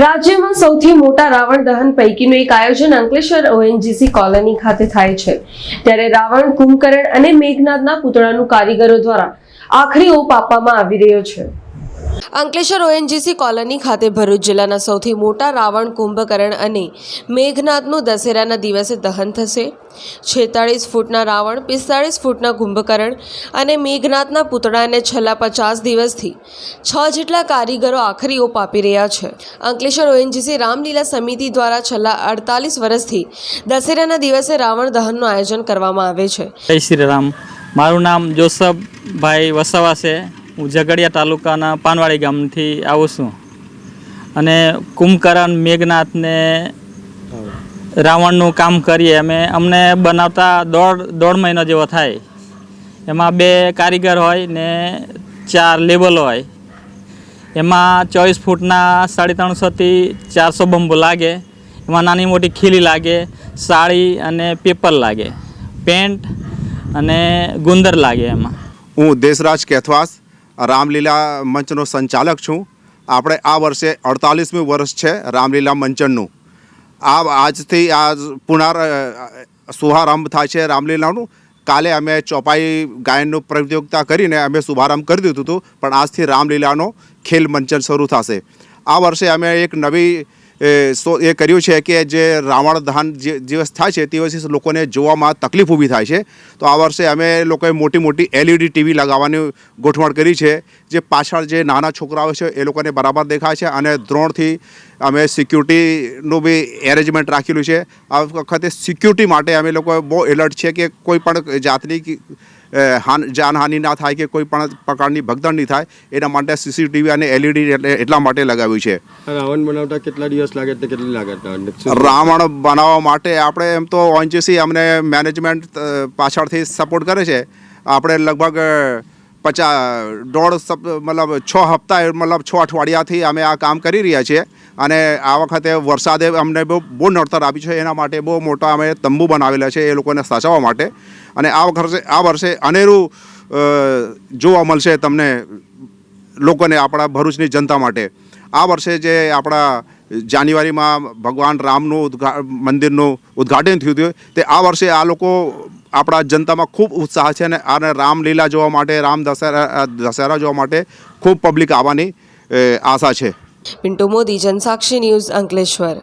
રાજ્યમાં સૌથી મોટા રાવણ દહન પૈકીનું એક આયોજન અંકલેશ્વર ઓએનજીસી કોલોની ખાતે થાય છે. ત્યારે રાવણ, કુંભકરણ અને મેઘનાથના પૂતળાનું કારીગરો દ્વારા આખરી ઓપ આપવામાં આવી રહ્યો છે. અંકલેશ્વર ઓએનજીસી કોલોની ખાતે ભરૂચ જિલ્લાના સૌથી મોટા રાવણ કુંભકરણ અને મેઘનાથનું દશેરાના દિવસે દહન થશે. છેતાળીસ ફૂટના રાવણ, પિસ્તાળીસ ફૂટના કુંભકરણ અને મેઘનાથના પૂતળાને છેલ્લા પચાસ દિવસથી છ જેટલા કારીગરો આખરી ઓપ આપી રહ્યા છે. અંકલેશ્વર ઓએનજીસી રામલીલા સમિતિ દ્વારા છેલ્લા અડતાલીસ વર્ષથી દશેરાના દિવસે રાવણ દહનનું આયોજન કરવામાં આવે છે. જય શ્રી રામ. મારું નામ જોસફભાઈ વસાવા છે. હું ઝઘડિયા તાલુકાના પાનવાડી ગામથી આવું છું. અને કુંભકરણ મેઘનાથને રાવણનું કામ કરીએ. અમે અમને બનાવતા દોઢ દોઢ મહિનો જેવો થાય. એમાં બે કારીગર હોય ને ચાર લેબલ હોય. એમાં ચોવીસ ફૂટના સાડી ત્રણસોથી ચારસો બંબુ લાગે. એમાં નાની મોટી ખીલી લાગે સાડી અને પેપર લાગે, પેન્ટ અને ગુંદર લાગે એમાં. હું દેશરાજ કેથવાસ રામલીલા મંચનો સંચાલક છું. આપણે આ વર્ષે અડતાલીસમી વર્ષ છે રામલીલા મંચનનું. આ આજથી આ પુનર શુભારંભ થાય છે રામલીલાનું. કાલે અમે ચોપાઈ ગાયનનું પ્રતિયોગિતા કરીને અમે શુભારંભ કરી દીધું હતું, પણ આજથી રામલીલાનો ખેલ મંચન શરૂ થશે. આ વર્ષે અમે એક નવી એ કર્યું છે કે જે રાવણ દહન જે દિવસ થાય છે તે દિવસે લોકોને જોવામાં તકલીફ ઊભી થાય છે. તો આ વર્ષે અમે લોકોએ મોટી મોટી એલઈડી ટીવી લગાવવાની ગોઠવણ કરી છે. જે પાછળ જે નાના છોકરાઓ છે એ લોકોને બરાબર દેખાય છે અને દ્રોણથી અમે સિક્યુરિટીનું બી એરેન્જમેન્ટ રાખેલું છે. આ વખતે સિક્યુરિટી માટે અમે લોકો બહુ એલર્ટ છે કે કોઈ પણ જાતની જાનહાનિ ના થાય કે કોઈ પણ પ્રકારની ભગદડ નહીં થાય એના માટે સીસીટીવી અને એલઈડી એટલા માટે લગાવ્યું છે રાવણ બનાવતા કેટલા દિવસ લાગે તે કેટલી લાગે? રાવણ બનાવવા માટે આપણે એમ તો ઓએનજીસી અમને મેનેજમેન્ટ પાછળથી સપોર્ટ કરે છે આપણે લગભગ પચાસ, દોઢ મતલબ છ હપ્તા, મતલબ છ અઠવાડિયાથી અમે આ કામ કરી રહ્યા છીએ. અને આ વખતે વરસાદે અમને બહુ બહુ નડતર આપી છે. એના માટે બહુ મોટા અમે તંબુ બનાવેલા છે એ લોકોને સાચવવા માટે. અને આ વખતે, આ વર્ષે અનેરું જોવા મળશે તમને લોકોને આપણા ભરૂચની જનતા માટે. આ વર્ષે જે આપણા જાન્યુઆરીમાં ભગવાન રામનું મંદિરનું ઉદ્ઘાટન થયું હતું, તે આ વર્ષે આ લોકો આપણા જનતામાં ખૂબ ઉત્સાહ છે અને આને રામલીલા જોવા માટે, રામ દશેરા દશેરા જોવા માટે ખૂબ પબ્લિક આવવાની આશા છે. પિન્ટુ મોદી, જનસાક્ષી ન્યૂઝ અંકલેશ્વર.